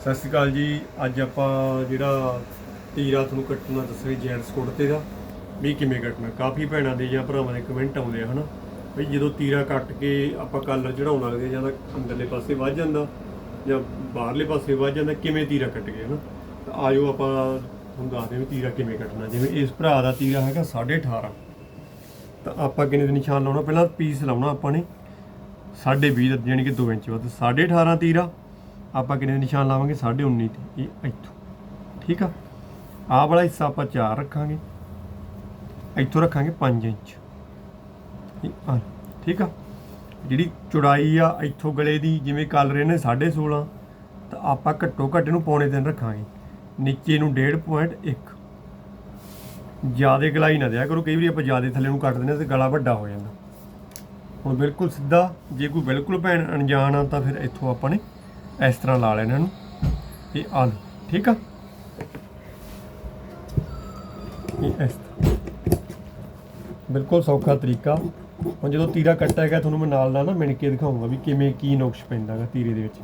ਸਤਿ ਸ਼੍ਰੀ ਅਕਾਲ ਜੀ। ਅੱਜ ਆਪਾਂ ਜਿਹੜਾ ਤੀਰਾ ਤੁਹਾਨੂੰ ਕੱਟਣਾ ਦੱਸਿਆ ਜੈਂਟਸ ਕੁੜਤੇ ਦਾ ਵੀ ਕਿਵੇਂ ਕੱਟਣਾ ਕਾਫੀ ਭੈਣਾਂ ਦੇ ਜਾਂ ਭਰਾਵਾਂ ਦੇ ਕਮੈਂਟ ਆਉਂਦੇ ਆ ਹਨਾ? ਵੀ ਜਦੋਂ ਤੀਰਾ ਕੱਟ ਕੇ ਆਪਾਂ ਕਲਰ ਚੜਾਉਣ ਲੱਗਦੇ ਆ, ਜਾਂ ਤਾਂ ਅੰਦਰਲੇ ਪਾਸੇ ਵੱਜ ਜਾਂਦਾ ਜਾਂ ਬਾਹਰਲੇ ਪਾਸੇ ਵੱਜ ਜਾਂਦਾ ਕਿਵੇਂ ਤੀਰਾ ਕੱਟ ਗਏ ਹਨਾ? ਤਾਂ ਆਜੋ ਆਪਾਂ ਤੁਹਾਨੂੰ ਦੱਸਦੇ ਹਾਂ ਵੀ ਤੀਰਾ ਕਿਵੇਂ ਕੱਟਣਾ। ਜਿਵੇਂ ਇਸ ਭਰਾ ਦਾ ਤੀਰਾ ਹੈਗਾ 18.5 ਤਾਂ ਆਪਾਂ ਕਿੰਨੇ ਦੇ ਨਿਸ਼ਾਨ ਲਾਉਣਾ? ਪਹਿਲਾਂ ਪੀਸ ਲਾਉਣਾ ਆਪਾਂ ਨੇ। 20.5 ਦਾ ਯਾਨੀ ਕਿ 2 ਇੰਚ ਵੱਧ। 18.5 ਤੀਰਾ। ਆਪਾਂ ਕਿੰਨੇ ਨਿਸ਼ਾਨ ਲਾਵਾਂਗੇ? 19.5 ਤੇ, ਇਹ ਇੱਥੋਂ। ਠੀਕ ਆ? ਆਹ ਵਾਲਾ ਹਿੱਸਾ ਆਪਾਂ 4 ਰੱਖਾਂਗੇ। ਇੱਥੋਂ ਰੱਖਾਂਗੇ 5 ਇੰਚ। ਇਹ ਆ, ਠੀਕ ਆ? ਜਿਹੜੀ ਚੌੜਾਈ ਆ ਇੱਥੋਂ ਗਲੇ ਦੀ, ਜਿਵੇਂ ਕੱਲ ਕਲਰ ਇਹਨੇ 16.5 ਤਾਂ ਆਪਾਂ ਘੱਟੋ ਘੱਟ ਇਹਨੂੰ ਪੌਣੇ 3 ਰੱਖਾਂਗੇ। ਨੀਚੇ ਨੂੰ 1.5.1 ਜਿਆਦੇ ਗਲਾਈ ਨਾ ਦਿਆ ਕਰੋ, ਕਈ ਵਾਰੀ ਆਪਾਂ ਜ਼ਿਆਦਾ ਥੱਲੇ ਨੂੰ ਕੱਟ ਦਿੰਦੇ ਹਾਂ ਤੇ ਗਲਾ ਵੱਡਾ ਹੋ ਜਾਂਦਾ। ਹੁਣ ਬਿਲਕੁਲ ਸਿੱਧਾ, ਜੇ ਕੋਈ ਬਿਲਕੁਲ ਭੈਣ ਅਣਜਾਣ ਆ, ਤਾਂ ਫਿਰ ਇੱਥੋਂ ਆਪਾਂ ਨੇ ਇਸ ਤਰ੍ਹਾਂ ਲਾ ਲੈਣਾ ਇਹਨੂੰ ਇਹ ਆ ਠੀਕ ਆ? ਇਹ ਇਸ ਬਿਲਕੁਲ ਸੌਖਾ ਤਰੀਕਾ। ਹੁਣ ਜਦੋਂ ਤੀਰਾ ਕੱਟਿਆ ਗਿਆ, ਤੁਹਾਨੂੰ ਮੈਂ ਨਾਲ ਨਾਲ ਨਾ ਮਿਣ ਕੇ ਦਿਖਾਉਂਗਾ ਵੀ ਕਿਵੇਂ ਕੀ ਨੁਕਸ ਪੈਂਦਾਗਾ ਤੀਰੇ ਦੇ ਵਿੱਚ।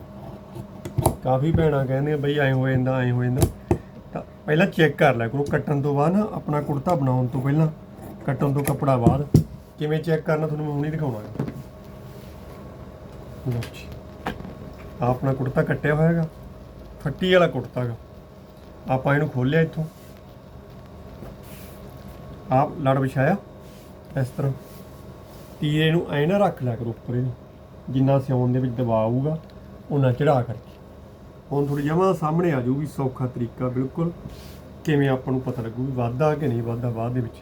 ਕਾਫੀ ਭੈਣਾਂ ਕਹਿੰਦੇ ਆ, ਬਈ ਐ ਹੋ ਜਾਂਦਾ, ਐ ਹੋ ਜਾਂਦਾ। ਤਾਂ ਪਹਿਲਾਂ ਚੈੱਕ ਕਰ ਲਿਆ ਕਰੋ, ਕੱਟਣ ਤੋਂ ਬਾਅਦ ਨਾ ਆਪਣਾ ਕੁੜਤਾ ਬਣਾਉਣ ਤੋਂ ਪਹਿਲਾਂ, ਕੱਟਣ ਤੋਂ ਕੱਪੜਾ ਬਾਅਦ, ਕਿਵੇਂ ਚੈੱਕ ਕਰਨਾ, ਤੁਹਾਨੂੰ ਮੈਂ ਹੁਣੇ ਦਿਖਾਉਣਾ ਹੈ ਲਓ ਜੀ। ਆਹ ਆਪਣਾ ਕੁੜਤਾ ਕੱਟਿਆ ਹੋਇਆ ਹੈਗਾ ਫੱਟੀ ਵਾਲਾ ਕੁੜਤਾ ਹੈਗਾ ਆਪਾਂ ਇਹਨੂੰ ਖੋਲਿਆ ਇੱਥੋਂ। ਆਪ ਲੜ ਵਿਛਾਇਆ ਇਸ ਤਰ੍ਹਾਂ। ਤੀਰੇ ਨੂੰ ਐ ਨਾ ਰੱਖ ਲਿਆ ਕਰੋ ਉੱਪਰ ਇਹਨੂੰ, ਜਿੰਨਾ ਸਿਉਣ ਦੇ ਵਿੱਚ ਦਬਾਅ ਆਊਗਾ ਉਹਨਾਂ ਚੜਾ ਕਰਕੇ। ਹੁਣ ਥੋੜੀ ਜਮਾ ਸਾਹਮਣੇ ਆ ਜਾਊਗੀ, ਸੌਖਾ ਤਰੀਕਾ ਬਿਲਕੁਲ। ਕਿਵੇਂ ਆਪਾਂ ਨੂੰ ਪਤਾ ਲੱਗੂ ਵੀ ਵਾਧਾ ਕਿ ਨਹੀਂ ਵਾਧਾ ਬਾਅਦ ਦੇ ਵਿੱਚ।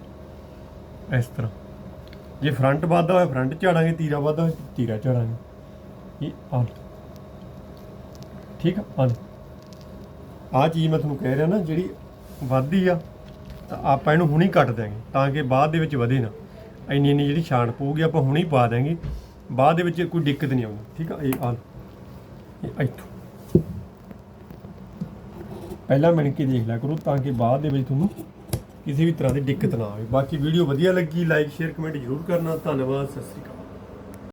ਇਸ ਤਰ੍ਹਾਂ। ਜੇ ਫਰੰਟ ਵਾਧਾ ਹੋਇਆ ਫਰੰਟ ਝਾੜਾਂਗੇ ਤੀਰਾ ਵਾਧਾ ਹੋਇਆ, ਤੀਰਾ ਝਾੜਾਂਗੇ ਇਹ ਆ ਠੀਕ ਆ? ਆ ਆਹ ਚੀਜ਼ ਮੈਂ ਤੁਹਾਨੂੰ ਕਹਿ ਰਿਹਾ ਨਾ, ਜਿਹੜੀ ਵੱਧਦੀ ਆ, ਤਾਂ ਆਪਾਂ ਇਹਨੂੰ ਹੁਣੀ ਕੱਟ ਦਿਆਂਗੇ, ਤਾਂ ਕਿ ਬਾਅਦ ਦੇ ਵਿੱਚ ਵਧੇ ਨਾ। ਇੰਨੀ ਇੰਨੀ ਜਿਹੜੀ ਛਾਣ ਪਊਗੀ, ਆਪਾਂ ਹੁਣੀ ਪਾ ਦਿਆਂਗੇ। ਬਾਅਦ ਦੇ ਵਿੱਚ ਕੋਈ ਦਿੱਕਤ ਨਹੀਂ ਆਊਗੀ, ਠੀਕ ਆ? ਇਹ ਆ ਇਹ ਇੱਥੋਂ। ਪਹਿਲਾਂ ਮਿਣ ਕੇ ਦੇਖ ਲਿਆ ਕਰੋ, ਤਾਂ ਕਿ ਬਾਅਦ ਦੇ ਵਿੱਚ ਤੁਹਾਨੂੰ ਕਿਸੇ ਵੀ ਤਰ੍ਹਾਂ ਦੀ ਦਿੱਕਤ ਨਾ ਆਵੇ। ਬਾਕੀ ਵੀਡੀਓ ਵਧੀਆ ਲੱਗੀ, ਲਾਈਕ, ਸ਼ੇਅਰ, ਕਮੈਂਟ ਜ਼ਰੂਰ ਕਰਨਾ। ਧੰਨਵਾਦ, ਸਤਿ ਸ਼੍ਰੀ ਅਕਾਲ।